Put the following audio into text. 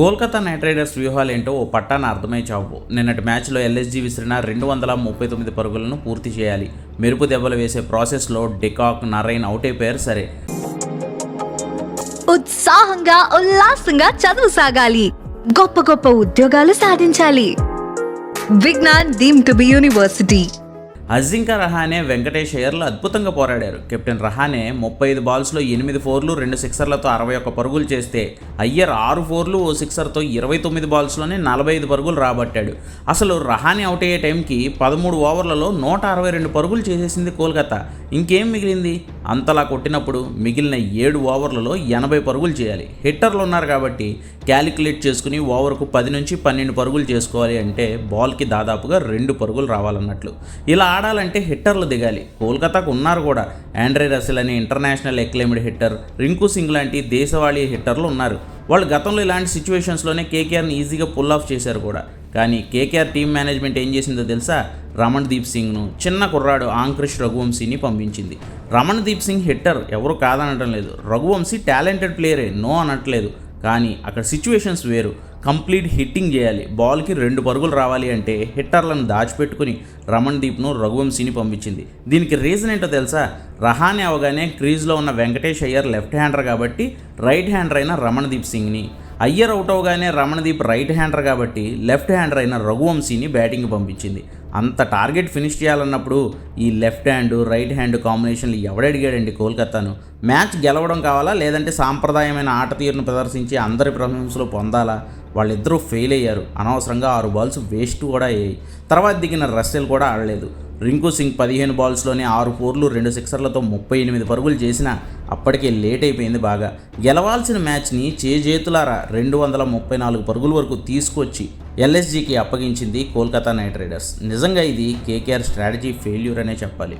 Kolkata night riders వ్యూహాలు ఏంటో ఓ పట్టాన అర్థమై చావు. నిన్నటి మ్యాచ్లో ఎల్ఎస్జీ విసిరిన రెండు వందల ముప్పై తొమ్మిది పరుగులను పూర్తి చేయాలి. మెరుపు దెబ్బలు వేసే ప్రాసెస్లో డికాక్ నరైన్ అవుట్ అయిపోయారు సరే. ఉత్సాహంగా ఉల్లాసంగా చదువు సాగాలి. గొప్ప గొప్ప ఉద్యోగాలు సాధించాలి. Vignan deem to be university. Ajinkya Rahane Venkatesh అయ్యర్లు అద్భుతంగా పోరాడారు. కెప్టెన్ రహానే ముప్పై ఐదు బాల్స్లో ఎనిమిది ఫోర్లు రెండు సిక్సర్లతో అరవై ఒక్క పరుగులు చేస్తే అయ్యర్ ఆరు ఫోర్లు ఓ సిక్సర్తో ఇరవై తొమ్మిది బాల్స్లోనే నలభై ఐదు పరుగులు రాబట్టాడు. అసలు రహానే అవుట్ అయ్యే టైంకి పదమూడు ఓవర్లలో నూట అరవై రెండు పరుగులు చేసేసింది కోల్కతా. ఇంకేం మిగిలింది? అంతలా కొట్టినప్పుడు మిగిలిన ఏడు ఓవర్లలో ఎనభై పరుగులు చేయాలి. హిట్టర్లు ఉన్నారు కాబట్టి క్యాలిక్యులేట్ చేసుకుని ఓవర్కు పది నుంచి పన్నెండు పరుగులు చేసుకోవాలి అంటే బాల్కి దాదాపుగా రెండు పరుగులు రావాలన్నట్లు. ఇలా ఆడాలంటే హిట్టర్లు దిగాలి. కోల్కతాకు ఉన్నారు కూడా. ఆండ్రే రసెల్ అనే international acclaimed hitter Rinku Singh లాంటి దేశవాళీ హిట్టర్లు ఉన్నారు. వాళ్ళు గతంలో ఇలాంటి సిచ్యువేషన్స్లోనే కేకేఆర్ని ఈజీగా పుల్ ఆఫ్ చేశారు కూడా. కానీ కేకేఆర్ టీం మేనేజ్మెంట్ ఏం చేసిందో తెలుసా? రమణ్దీప్ సింగ్ను చిన్న కుర్రాడు ఆంక్రిష్ రఘువంశీని పంపించింది. రమణ్ దీప్ సింగ్ హిట్టర్ ఎవరు కాదనటం లేదు. రఘువంశీ టాలెంటెడ్ ప్లేయరే నో అనట్లేదు. కానీ అక్కడ సిచ్యువేషన్స్ వేరు. కంప్లీట్ హిట్టింగ్ చేయాలి. బాల్కి రెండు పరుగులు రావాలి అంటే హిట్టర్లను దాచిపెట్టుకుని రమణ్దీప్ను రఘువంశీని పంపించింది. దీనికి రీజన్ ఏంటో తెలుసా? రహానే అవగానే క్రీజ్లో ఉన్న వెంకటేష్ అయ్యర్ లెఫ్ట్ హ్యాండర్ కాబట్టి రైట్ హ్యాండర్ అయిన రమణ్దీప్ సింగ్ని. అయ్యర్ అవుట్ అవగానే రమణదీప్ రైట్ హ్యాండర్ కాబట్టి లెఫ్ట్ హ్యాండర్ అయిన రఘువంశీని బ్యాటింగ్ పంపించింది. అంత టార్గెట్ ఫినిష్ చేయాలన్నప్పుడు ఈ లెఫ్ట్ హ్యాండ్ రైట్ హ్యాండ్ కాంబినేషన్లు ఎవడడిగాడండి కోల్కతాను? మ్యాచ్ గెలవడం కావాలా? లేదంటే సాంప్రదాయమైన ఆట తీరును ప్రదర్శించి అందరి ప్రశంసలు పొందాలా? వాళ్ళిద్దరూ ఫెయిల్ అయ్యారు. అనవసరంగా ఆరు బాల్స్ వేస్ట్ కూడా అయ్యాయి. తర్వాత దిగిన రస్సెల్ కూడా ఆడలేదు. రింకు సింగ్ పదిహేను బాల్స్లోనే ఆరు ఫోర్లు రెండు సిక్సర్లతో ముప్పై ఎనిమిది పరుగులు చేసినా అప్పటికే లేట్ అయిపోయింది బాగా. గెలవాల్సిన మ్యాచ్ని చేజేతులారా రెండు వందల ముప్పై నాలుగు పరుగుల వరకు తీసుకొచ్చి ఎల్ఎస్జీకి అప్పగించింది కోల్కతా నైట్ రైడర్స్. నిజంగా ఇది కేకేఆర్ స్ట్రాటజీ ఫెయిల్యూర్ అనే చెప్పాలి.